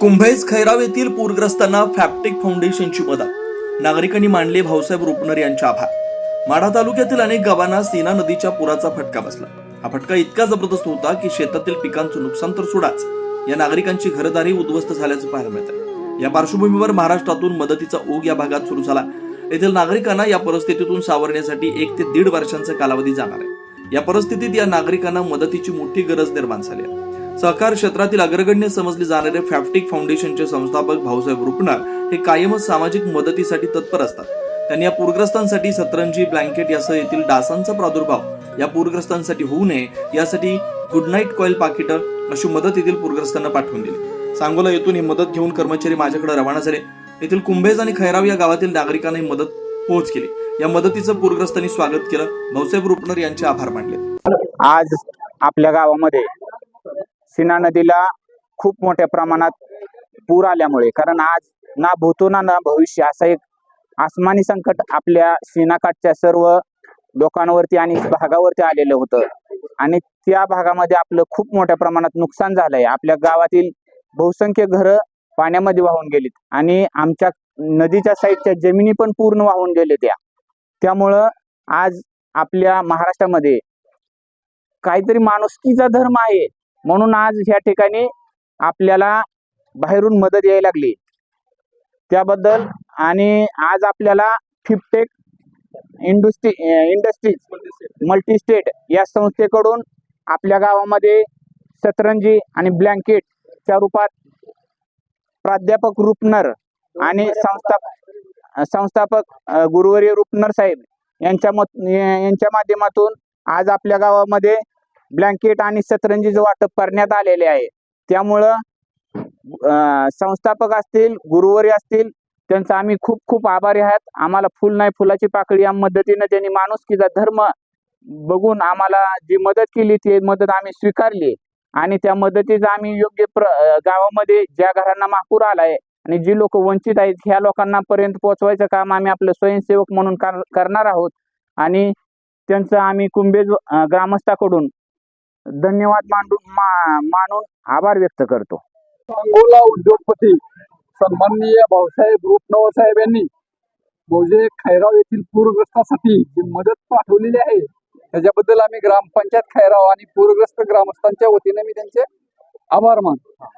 कुंभेज खैराव येथील पूरग्रस्तांना फॅप्टिक फाउंडेशनची मदत. नागरिकांनी मानले भाऊसाहेब रुपनर यांचे आभार. माढा तालुक्यातील अनेक गावांना सीना नदीच्या पुराचा फटका बसला. हा फटका इतका जबरदस्त होता की शेतातील पिकांचं नुकसान तर सोडाच. या नागरिकांची घरदारी उद्ध्वस्त झाल्याचं पाहायला मिळतं या पार्श्वभूमीवर महाराष्ट्रातून मदतीचा ओघ या भागात सुरू झाला. येथील नागरिकांना या परिस्थितीतून सावरण्यासाठी एक ते दीड वर्षांचा कालावधी जाणार आहे. या परिस्थितीत या नागरिकांना मदतीची मोठी गरज निर्माण झाली आहे. सहकार क्षेत्रातील अग्रगण्य समजले जाणारे फॅप्टिक फाउंडेशनचे संस्थापक भाऊसाहेब रुपणार हे कायमच सामाजिक मदतीसाठी तत्पर असतात. त्यांनी या पूरग्रस्तांसाठी सतरंजी ब्लँकेट यासह येथील डासांचा प्रादुर्भाव या पूरग्रस्तांसाठी होऊ नये यासाठी गुड नाईट कॉईल पाकिटं अशी मदत येथील पूरग्रस्तांना पाठवून दिली. सांगोला येथून ही मदत घेऊन कर्मचारी माझ्याकडे रवाना झाले. येथील कुंभेज आणि खैराव या गावातील नागरिकांना ही मदत पोहोच केली. या मदतीचं पूरग्रस्तांनी स्वागत केलं. भाऊसाहेब रुपनर यांचे आभार मानले. आज आपल्या गावामध्ये सीना नदीला खूप मोठ्या प्रमाणात पूर आल्यामुळे. कारण आज ना भूतो ना ना भविष्य असा एक आसमानी संकट आपल्या सीनाकाठच्या सर्व लोकांवरती आणि भागावरती आलेलं होतं. आणि त्या भागामध्ये आपलं खूप मोठ्या प्रमाणात नुकसान झालंय. आपल्या गावातील बहुसंख्य घरं पाण्यामध्ये वाहून गेलीत. आणि आमच्या नदीच्या साईडच्या जमिनी पण पूर्ण वाहून गेले त्या. त्यामुळं आज आपल्या महाराष्ट्रामध्ये काहीतरी माणुसकीचा धर्म आहे. म्हणून आज ह्या ठिकाणी आपल्याला बाहेरून मदत यायला लागली. त्याबद्दल आणि आज आपल्याला फिफ्टेक इंडस्ट्री इंडस्ट्रीज मल्टीस्टेट या संस्थेकडून आपल्या गावामध्ये सतरंजी आणि ब्लँकेटच्या रूपात प्राध्यापक रुपनर आणि संस्था संस्थापक गुरुवरी गुरुवर्य रुपनर साहेब यांच्या मत यांच्या माध्यमातून आज आपल्या गावामध्ये ब्लँकेट आणि सतरंजीचं वाटप करण्यात आलेले आहे. त्यामुळं संस्थापक असतील गुरुवारी असतील त्यांचं आम्ही खूप खूप आभारी आहात. आम्हाला फुल नाही फुलाची पाकळी या मदतीनं त्यांनी माणुसकीचा धर्म बघून आम्हाला जी मदत केली ती मदत आम्ही स्वीकारली. आणि त्या मदतीचा आम्ही योग्य प्र गावामध्ये ज्या घरांना महापूर आलाय आणि जी लोक वंचित आहेत ह्या लोकांना पर्यंत पोहोचवायचं काम आम्ही आपलं स्वयंसेवक म्हणून करणार आहोत. आणि त्यांचं आम्ही कुंभेज ग्रामस्थाकडून धन्यवाद मांडून मा मानून आभार व्यक्त करतो. सांगोला उद्योगपती सन्माननीय भाऊसाहेब रूपनवर साहेब यांनी मौजे खैराव येथील पूरग्रस्तासाठी जी मदत पाठवलेली आहे त्याच्याबद्दल आम्ही ग्रामपंचायत खैराव आणि पूरग्रस्त ग्रामस्थांच्या वतीने मी त्यांचे आभार मानतो.